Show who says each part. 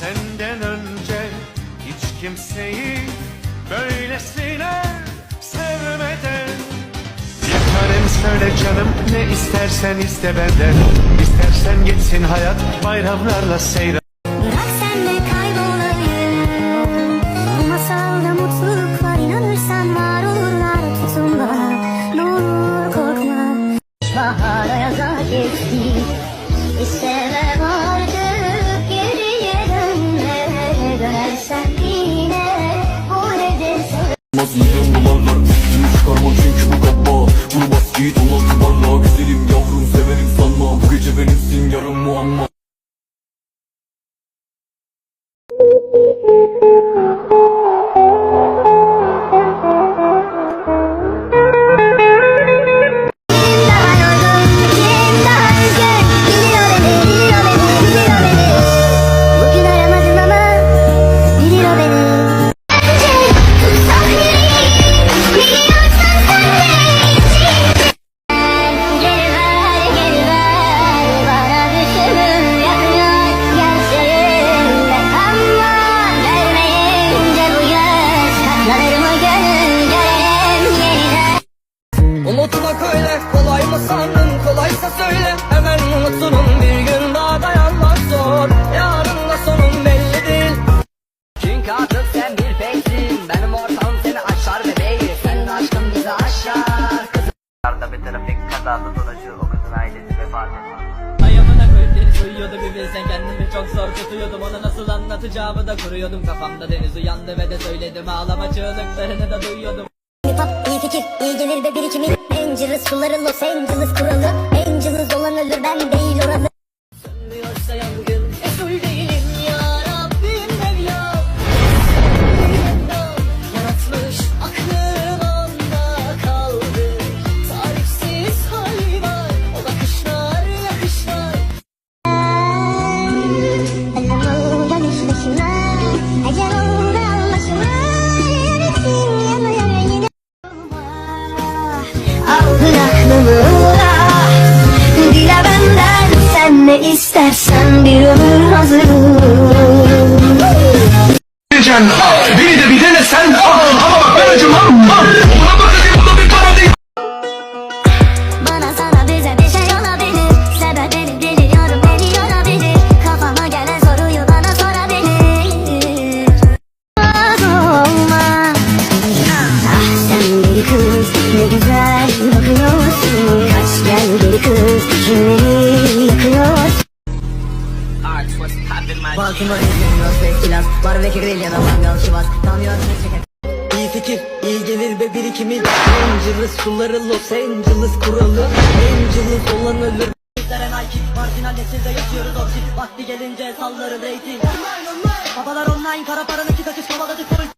Speaker 1: Senden önce hiç kimseyi böylesine sevmeden. Yakarım söyle canım ne istersen iste benden. İstersen geçsin hayat bayramlarla seyran
Speaker 2: Bırak sen de masalda mutluluk var inanırsan var olurlar. Tutun Ne olur korkma. Bahara yaza geçti. İstemem
Speaker 3: Git ona tubarla Güzelim yavrum severim sanma. Bu gece benimsin yarın muamma.
Speaker 2: Beni,
Speaker 4: sonucu o kızın ailesi vefat etti.
Speaker 5: Koyup deniz uyuyordu bir bilsen kendimi çok zor tutuyordum. Ona nasıl anlatacağımı da kuruyordum Kafamda. Deniz uyandı ve de söyledim ağlama çığlıklarını da duyuyordum.
Speaker 2: Hip hop iyi fikir iyi gelir ve birikimin. Dangerous suları Los Angeles kuralı. Angeles olan ölür ben değil oralı
Speaker 5: Sönmüyorsa yangın
Speaker 2: Ah. Dile benden sen ne istersen bir ömür hazırım
Speaker 5: Baltimore kiril yana mangal şivas Kamyon çeker İyi fikir, iyi gelir ve birikimin Angeles suları Los Angeles kuralı Angeles olan ölür Bizlere Nike, marjinal nesilde yaşıyoruz optik Vakti gelince salları rating Babalar online, kara para nakit akış kovaladık